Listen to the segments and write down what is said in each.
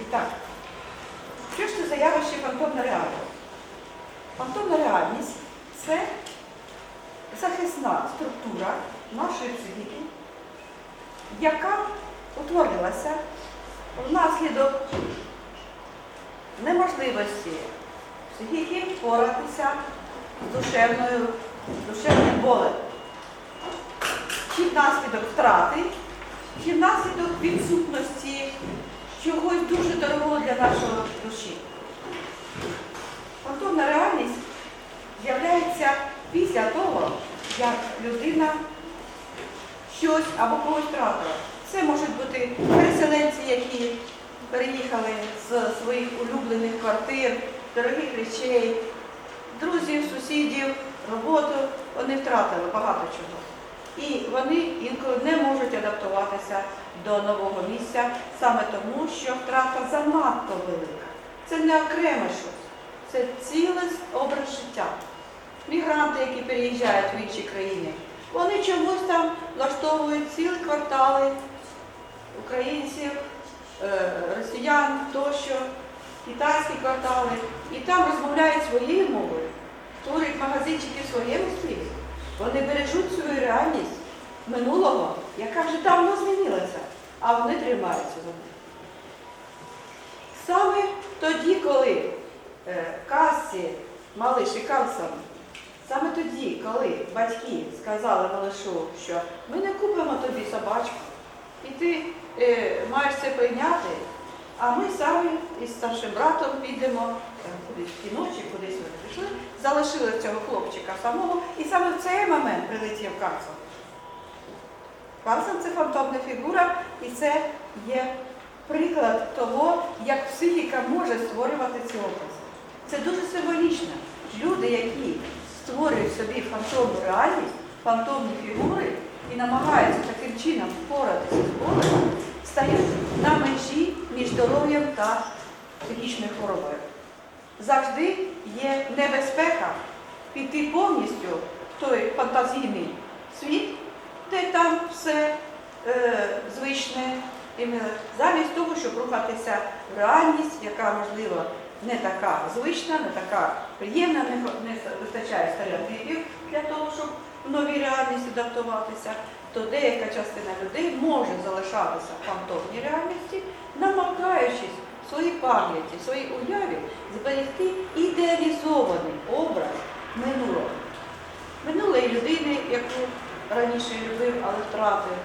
І так, що ж це за явище фантомна реальність? Фантомна реальність це захисна структура нашої психіки, яка утворилася внаслідок неможливості психіки впоратися з душевною, душевним болем. Чи внаслідок втрати, чи внаслідок відсутності чогось дуже дорогого для нашої душі. Фантомна реальність з'являється після того, як людина щось або когось втратила. Це можуть бути переселенці, які переїхали з своїх улюблених квартир, дорогих речей, друзів, сусідів, роботу. Вони втратили багато чого. І вони інколи не можуть адаптуватися до нового місця саме тому, що втрата занадто велика. Це не окреме щось, це цілий образ життя. Мігранти, які переїжджають в інші країни, вони чомусь там влаштовують цілі квартали українців, е, росіян тощо, китайські квартали, і там розмовляють своєю мовою, створюють магазинчики своєму стилі. Вони бережуть свою реальність минулого, яка вже давно змінилася, а вони тримаються за неї. Саме тоді, коли е, Касі, малиш і Карлсон, саме тоді, коли батьки сказали малишу, що ми не купимо тобі собачку, і ти е, маєш це прийняти, а ми самі із старшим братом підемо там, кудись в кіно кудись вони пішли, залишили цього хлопчика самого, і саме в цей момент прилетів Карлсон. Карлсон це фантомна фігура, і це є приклад того, як психіка може створювати ці образи. Це дуже символічно. Люди, які створюють собі фантомну реальність, фантомні фігури і намагаються таким чином впоратися з болем, стають на межі між здоров'ям та психічною хворобою. Завжди є небезпека піти повністю в той фантазійний світ, де там все е, звичне. І миле, замість того, щоб рухатися в реальність, яка, можливо, не така звична, не така приємна, не, не вистачає стереотипів для того, щоб в новій реальності адаптуватися, то деяка частина людей може залишатися в фантомній реальності, намагаючись своїй пам'яті, своїй уяві зберегти ідеалізований образ минулого. Минулої людини, яку раніше любив, але втратив,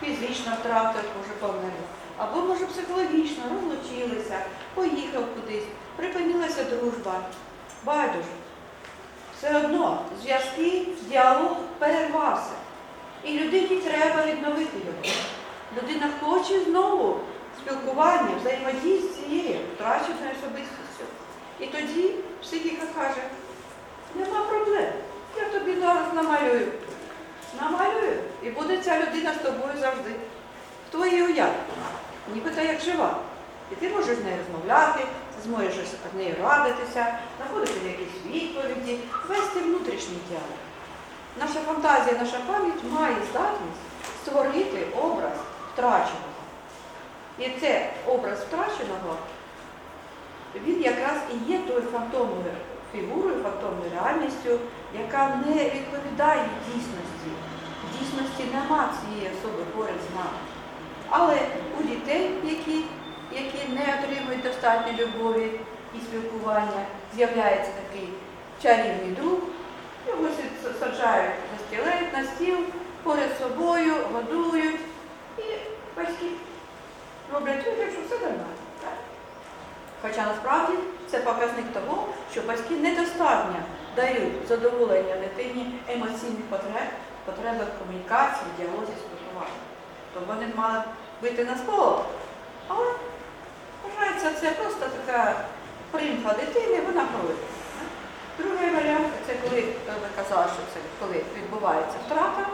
фізично втратив, може помер. Або, може, психологічно розлучилися, поїхав кудись, припинилася дружба. Байдуже. Все одно зв'язки, діалог перервався. І людині треба відновити його. Людина хоче знову спілкування, взаємодії з цією втраченою особистістю. І тоді психіка каже, нема проблем. Я тобі зараз намалюю. Намалюю. І буде ця людина з тобою завжди. В твоїй уяві. Нібито як жива. І ти можеш з нею розмовляти, зможеш з нею радитися, знаходити якісь відповіді, вести внутрішній діалог. Наша фантазія, наша пам'ять має здатність створити образ втраченого. І це образ втраченого, він якраз і є тою фантомною фігурою, фантомною реальністю, яка не відповідає дійсності. В дійсності нема цієї особи поряд з нами. Але у дітей, які, які не отримують достатньо любові і спілкування, з'являється такий чарівний друг, його саджають за стілець, на стіл, поряд собою, годують, і батьки роблять вигляд, що все нормально. Хоча насправді це показник того, що батьки недостатньо дають задоволення дитині емоційних потреб, потреби в комунікації, діалозі, спілкуванні. То вони мали бити на сполох. Але вважається, це просто така примха дитини, вона пройде. Другий варіант це коли ви казали, що це коли відбувається втрата,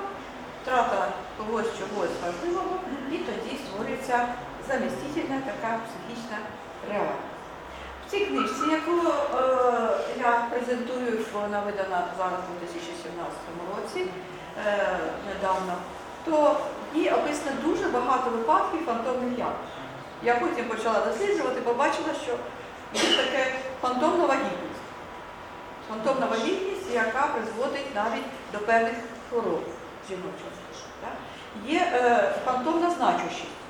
втрата когось чогось важливого, і тоді створюється замістительна така психічна реальність. В цій книжці, яку е, я презентую, вона видана зараз у 2017 році, е, недавно, то в ній описано дуже багато випадків фантомних явищ. Я потім почала досліджувати, побачила, що є таке фантомна вагітність. Фантомна вагітність, яка призводить навіть до певних хвороб жіночих. Так? Є е, фантомна значущість.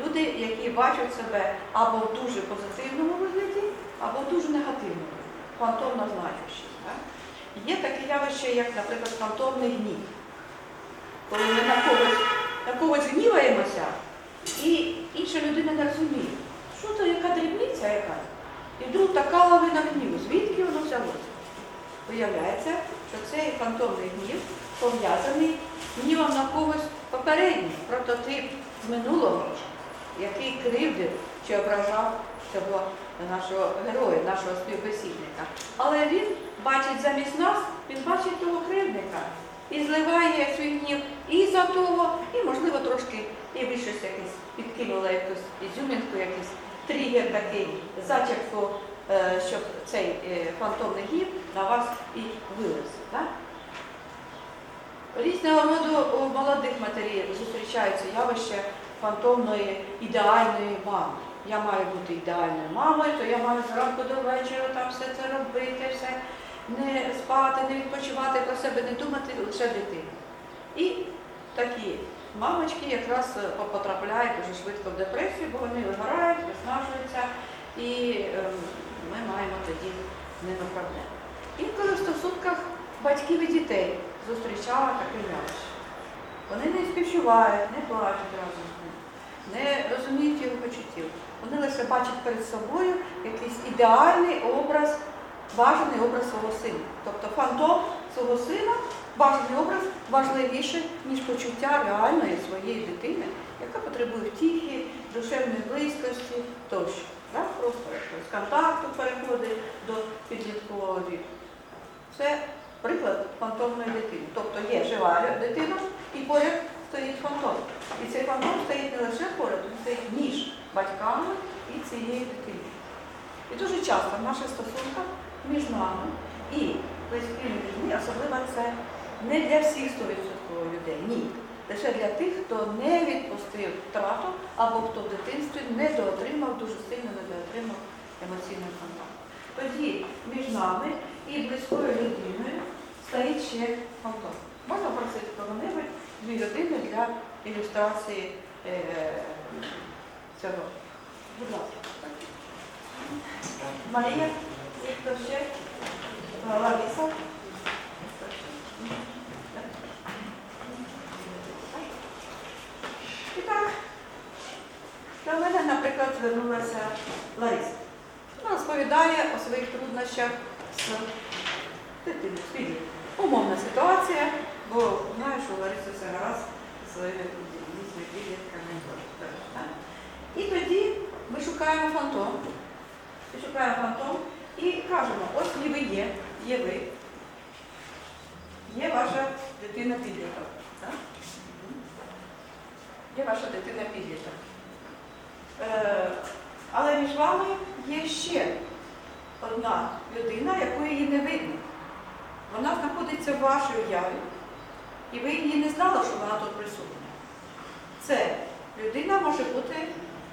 Люди, які бачать себе або в дуже позитивному вигляді, або в дуже негативному. Фантомна значущість. Так? Є таке явище, як, наприклад, фантомний гнів. Коли ми на когось, на когось гніваємося, і інша людина не розуміє, що то яка дрібниця яка. І вдруг така лавина гніву. Звідки воно взялося? Виявляється, що цей фантомний гнів пов'язаний гнівом на когось попередній, прототип з минулого, який кривдив чи ображав цього нашого героя, нашого співбесідника. Але він бачить замість нас, він бачить того кривдника і зливає свій гнів і за того, і, можливо, трошки і ви щось якесь підкинула якусь ізюмінку, якийсь тригер такий, зачепку, е, щоб цей е, фантомний гнів на вас і вилився. Різного роду у молодих матерів зустрічаються явище фантомної ідеальної мами. Я маю бути ідеальною мамою, то я маю зранку до вечора там все це робити, все не спати, не відпочивати, про себе не думати, лише дитина. І такі мамочки якраз е, потрапляють дуже швидко в депресію, бо вони вигорають, виснажуються, і ем, ми маємо тоді з ними проблеми. Інколи в стосунках батьків і дітей зустрічала таке явище. Вони не співчувають, не плачуть разом не розуміють його почуттів. Вони лише бачать перед собою якийсь ідеальний образ, бажаний образ свого сина. Тобто фантом свого сина, бажаний образ важливіше, ніж почуття реальної своєї дитини, яка потребує втіхи, душевної близькості тощо. Так? Просто якогось контакту переходить до підліткового віку. Це приклад фантомної дитини. Тобто є жива дитина і поряд стоїть фантом. І цей фантом стоїть не лише поряд, він стоїть між батьками і цією дитиною. І дуже часто в наших стосунках між нами і близькими людьми, особливо це не для всіх 100% людей, ні. Лише для тих, хто не відпустив втрату або хто в дитинстві не доотримав, дуже сильно не доотримав емоційний контакт. Тоді між нами і близькою людиною стоїть ще фантом. Можна просити кого-небудь дві людини для ілюстрації е, цього. Будь ласка. Марія, хто ще? Е, Лариса. І так, до мене, наприклад, звернулася Лариса. Вона розповідає у своїх труднощах з дитиною. Умовна ситуація, бо знаю, що у Лариси все гаразд підлітками. Так. І тоді ми шукаємо фантом. Ми шукаємо фантом і кажемо, ось ніби є, є ви. Є ваша дитина підліток. Є ваша дитина підліток. Е, але між вами є ще одна людина, якої її не видно. Вона знаходиться в вашій уяві, і ви її не знали, що вона тут присутня. Це людина може бути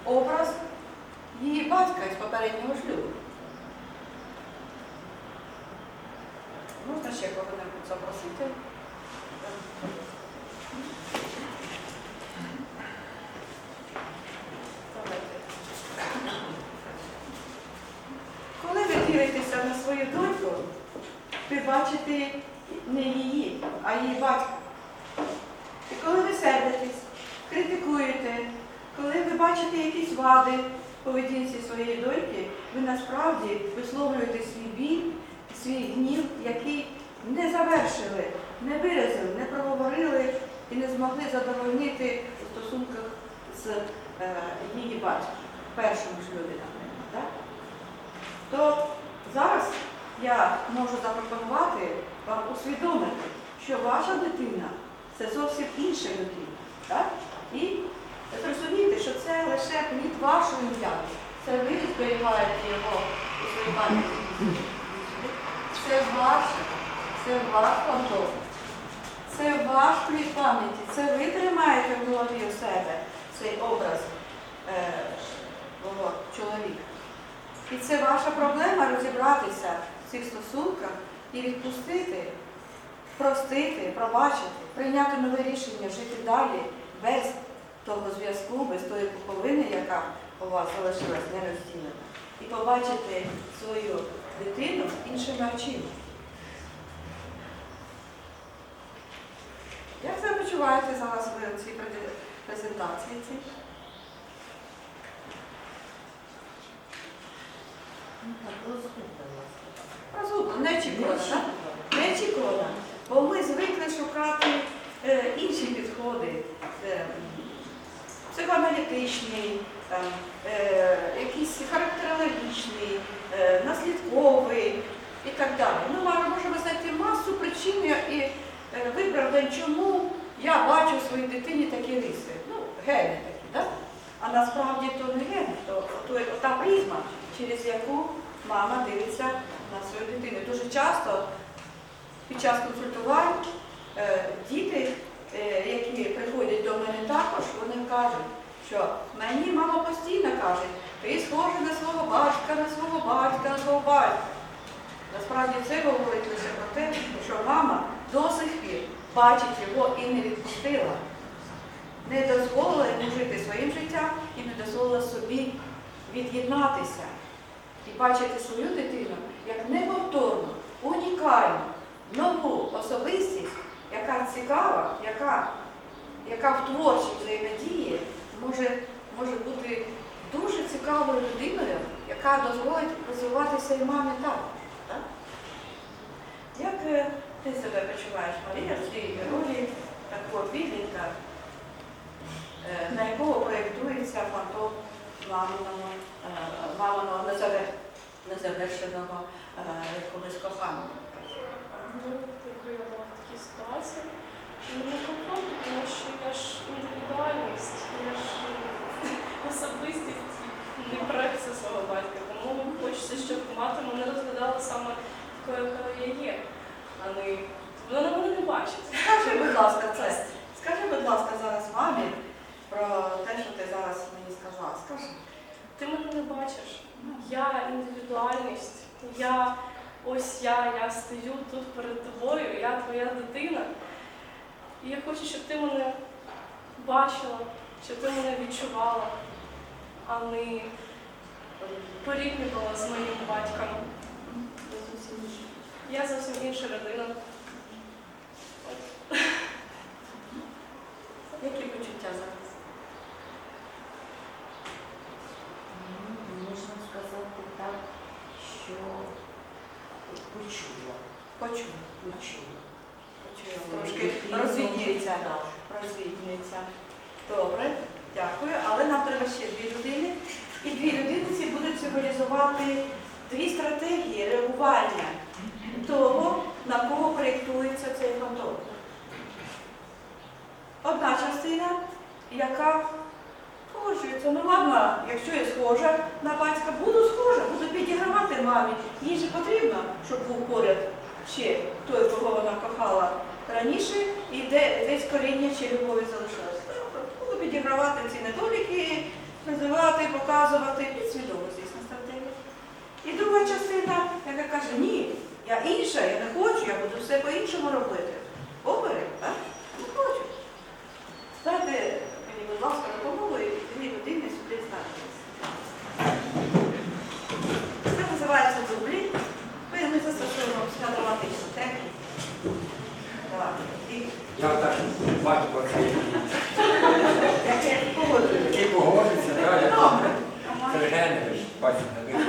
образ її батька із попереднього шлюбу. Можна ще кого-небудь запросити? Коли ви дивитеся на свою доньку, ви бачите не її, а її батька. І коли ви сердитесь, критикуєте, коли ви бачите якісь вади в поведінці своєї доньки, ви насправді висловлюєте свій біль, свій гнів, який не завершили, не виразили, не проговорили і не змогли задовольнити у стосунках з е, її батьком, першому шлюбі, наприклад. Так? То зараз я можу запропонувати вам усвідомити, що ваша дитина це зовсім інша людина. Так? І зрозуміти, що це лише плід вашої уяви. Це ви зберігаєте його у своїй пам'яті. Це ваше, це ваш фантом. Це ваш плід пам'яті. Це ви тримаєте в голові у себе цей образ е, чоловіка. І це ваша проблема розібратися в цих стосунках і відпустити, простити, пробачити, прийняти нове рішення, жити далі без того зв'язку, без тої пуповини, яка у вас залишилась нерозділена. І побачити свою дитину іншими очима. Як себе почуваєте зараз ви у цій презентації? цій? Розумно, неочікувано, так? Неочікувано. Бо ми звикли шукати е, інші підходи, е, психоаналітичний, там, е, якийсь характерологічний, е, наслідковий і так далі. Ми ма- можемо знайти масу причин і е, виправдань, чому я бачу в своїй дитині такі риси. Ну, гени такі, так? А насправді то не гени, то, то та призма, через яку мама дивиться на свою дитину. Дуже часто під час консультувань е, діти, які приходять до мене також, вони кажуть, що мені мама постійно каже, ти схожа на свого батька, на свого батька, на свого батька. Насправді це говорить лише про те, що мама до сих пір бачить його і не відпустила, не дозволила йому жити своїм життям і не дозволила собі від'єднатися і бачити свою дитину як неповторну, унікальну, нову особистість, яка цікава, яка, яка в творчій взаємодії може, може бути дуже цікавою людиною, яка дозволить розвиватися і мамі також. Так? Як е, ти себе почуваєш, Марія, в цій ролі такого підлітка, е, на якого проєктується фантом маминого, маминого незавершеного е, якогось кохання? Ну, якби я була в такій ситуації, мені комфортно, тому що я ж індивідуальність, я ж е, особистість, не проекція свого батька. Тому хочеться, щоб мати мене розглядала саме такою, якою я є, а не вона мене не бачить. Будь ласка, це. Скажи, будь ласка, зараз мамі про те, що ти зараз мені сказала. Скажи. Ти мене не бачиш. Я індивідуальність. Я ось я, я стою тут перед тобою, я твоя дитина. І я хочу, щоб ти мене бачила, щоб ти мене відчувала, а не порівнювала з моїм батьком. Я зовсім інша людина. От. Які почуття зараз? Ну, Можна сказати так, що почула. Почула. Почула. Трошки розвіднюється. Розвіднюється. Добре, дякую. Але нам треба ще дві людини. І дві людини ці будуть символізувати дві стратегії реагування того, на кого проєктується цей фантом. Одна частина, яка погоджується. Ну ладно, якщо я схожа на батька, буду схожа, буду підігравати мамі. Їй же потрібно, щоб був поряд ще той, кого вона кохала раніше, і де десь коріння чи любові залишилося. Ну, Буду підігравати ці недоліки, називати, показувати, підсвідомо, звісно, стратегія. І друга частина, яка каже, ні, я інша, я не хочу, я буду все по-іншому робити. Обери, так? Не хочу. Дайте мені, будь ласка, допомогу і дві людини сюди ставитися. Це називається дублі. Ми не застосовуємо психодраматичну техніку. Так. І Я так батько цей, яке погоджується. який погодиться, да, я Добре. Ага. Сергенович, батько не вийде.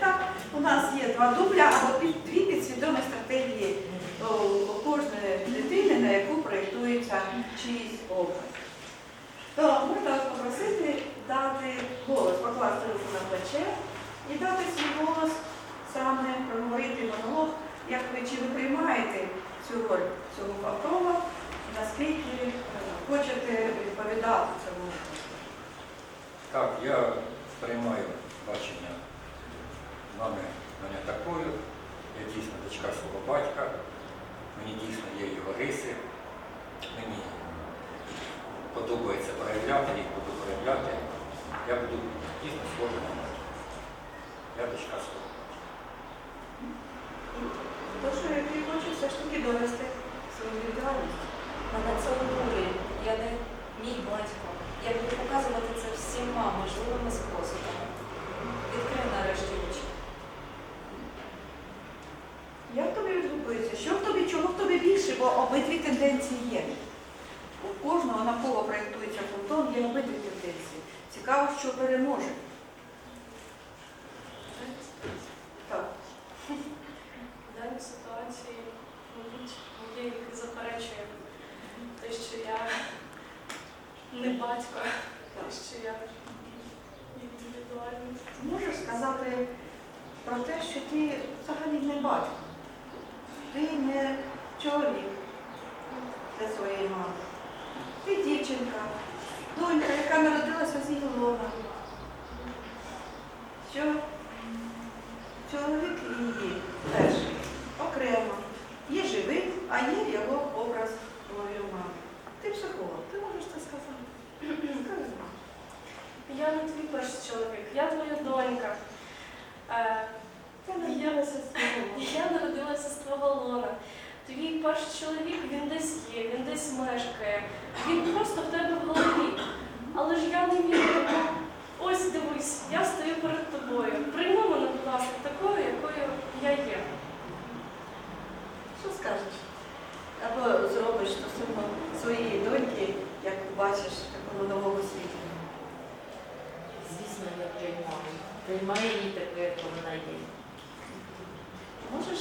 Так, у нас є два дубля або під- дві підсвідомі стратегії у у кожної дитини, на яку проєктується чиїсь образ. То можна вас попросити дати голос, покласти руку на плече і дати свій голос саме проговорити монолог, як ви чи ви приймаєте цю роль цього фантома, наскільки е, хочете відповідати цьому. Так, я приймаю бачення мами мене такою. Я дійсно дочка свого батька. Мені дійсно є його риси. Мені подобається проявляти, їх буду проявляти. Я буду дійсно схожий на батька. Я дочка свого. Тож ти хочеш все ж таки довести свою індивідуальність. Мене це обурює. Я не мій батько. Я буду показувати це всіма можливими способами. Відкрив нарешті очі. Як тобі відгукується? Що в тобі, чого в тобі більше? Бо обидві тенденції є. У кожного навколо проєктується фотон, є обидві тенденції. Цікаво, що переможе. Так. В даній ситуації, мабуть, є який заперечує те, що я не батько, те, що я індивідуальність. Можеш сказати про те, що ти взагалі не батько. Ти не чоловік для своєї мами. Ти дівчинка, донька, яка народилася з її лона. Що чоловік її перший окремо. Є живий, а є його образ твоєї мами. Ти психолог, ти можеш це сказати. Скажи. Я не твій перший чоловік, я твоя донька. Я народилася з твого лона. Твій перший чоловік, він десь є, він десь мешкає. Він просто в тебе в голові. Але ж я не вірю. Ось дивись, я стою перед тобою. Прийми мене, будь ласка, такою, якою я є. Що скажеш? Або зробиш стосовно своєї доньки, як бачиш в такому новому світі. Звісно, я приймаю. Приймаю її такою, як вона є.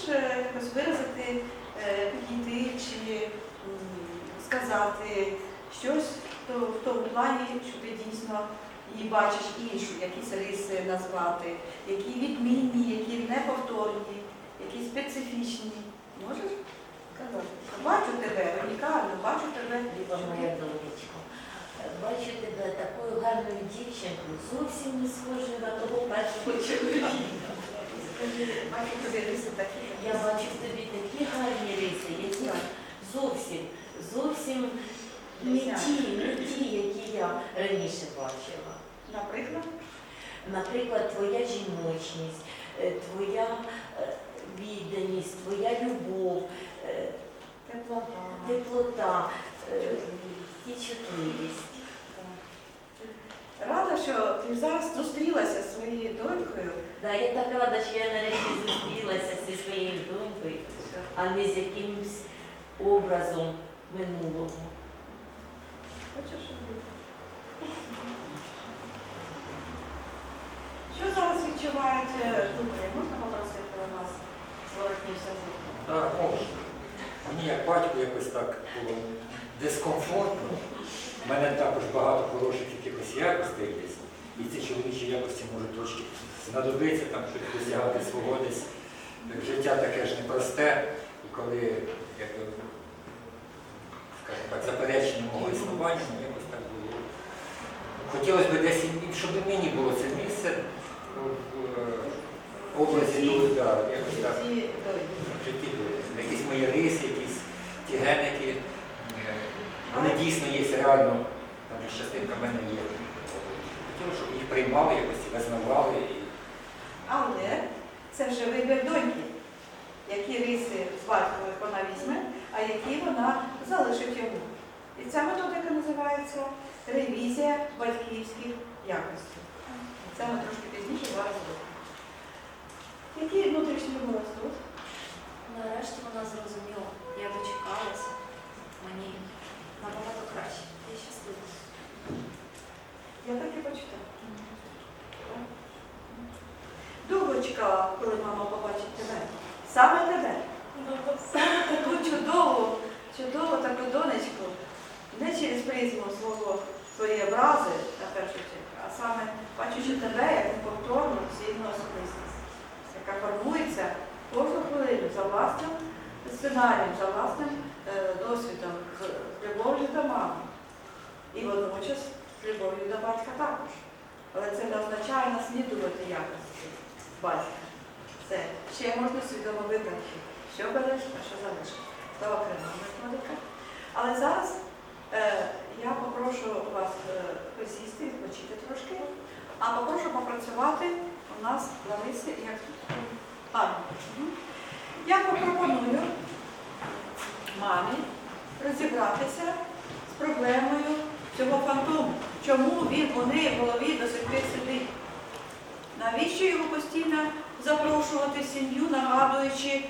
Якось виразити, е, підійти чи сказати щось то- в тому плані, що ти дійсно її бачиш іншу, якісь риси назвати, які відмінні, які неповторні, які специфічні. Можеш сказати? Бачу тебе, унікально, бачу тебе. Моя бачу тебе такою гарною дівчинкою, зовсім не схожою на того першого чоловіка. Я бачу в тобі такі гарні риси, які зовсім, зовсім не ті, не ті, які я раніше бачила. Наприклад, Наприклад, твоя жіночність, е, твоя е, відданість, твоя любов, е, теплота. теплота і чутливість. Рада, що ти зараз зустрілася зі своєю донькою. Да, я так рада, що я нарешті зустрілася зі своєю донькою, а не з якимось образом минулого. Хочеш робити? Що зараз відчувають е, думки? Можна попросити у нас зворотнівся звук? Так, можна. Мені як батьку якось так було дискомфортно. У мене також багато хороших якихось якостей є. І ці чоловічі якості можуть трошки знадобитися, там щось досягати свого десь. Життя таке ж непросте, і коли якби, скажімо так, заперечення мого існування, якось так було. Хотілося б десь, щоб і мені було це місце в ну, да, якось так в житті були. Якісь мої риси, якісь ті гени, які вони дійсно є реально, там частинка мене є. Хотілося, щоб їх приймали, якось визнавали. Але це вже вибір доньки, які риси з батькових вона візьме, а які вона залишить йому. І ця методика називається ревізія батьківських якостей. Це ми трошки пізніше зараз робимо. Які внутрішні образ тут? Нарешті вона зрозуміла, я дочекалася. Мені набагато краще. Я щаслива. Я так і почитала. Довго чекала, коли мама побачить тебе. Саме тебе. Саме таку чудову, чудову таку донечку. Не через призму свого своєї образи, на першу чергу, а саме бачучи тебе як неповторну цільну особистість, яка формується кожну хвилину за власним сценарієм, за власним е, досвідом, з любов'ю до мами. І водночас з любов'ю до батька також. Але це не означає наслідувати якості батька. Це ще можна свідомо вибрати, що береш, а що залишиш. Це окрема методика. Але зараз е, я попрошу вас е, присісти, відпочити трошки, а попрошу попрацювати у нас Лариси як. Мгм. Я пропоную мамі розібратися з проблемою цього фантому. Чому він у неї в голові до сих пір сидить? Навіщо його постійно запрошувати сім'ю, нагадуючи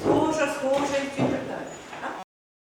схоже, схоже і так далі?